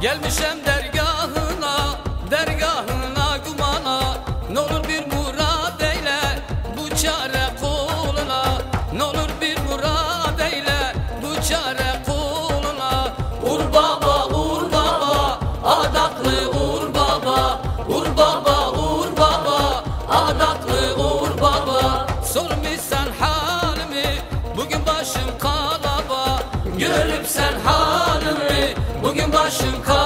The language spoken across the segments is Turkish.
düşem dergahına Dergahına kumana Ne olur bir murad eyle Bu çare kuluna Ne olur bir murad eyle Bu çare kuluna Ur baba ur baba Adaklı ur baba. Ur baba ur baba Adaklı ur baba. Sormuşsan halimi Bugün başım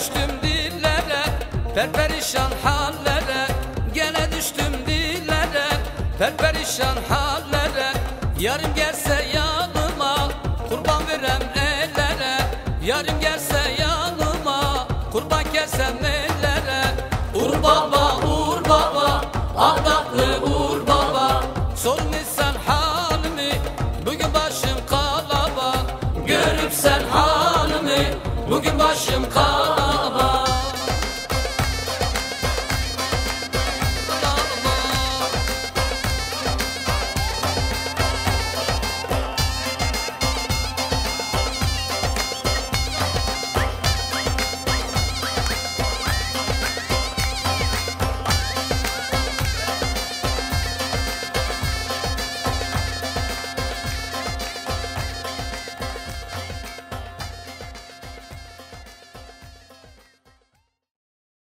düştüm dillere Perperişan hallere. Gene düştüm dillere Perperişan hallere. Yarım gelse yanıma Kurban verem ellere Yarım gelse yanıma Kurban kesem ellere Ur baba ur baba Adaklı ur baba. Sormuşsan halimi Bugün başım kalaba. Görüp sen halimi Bugün başım kalaba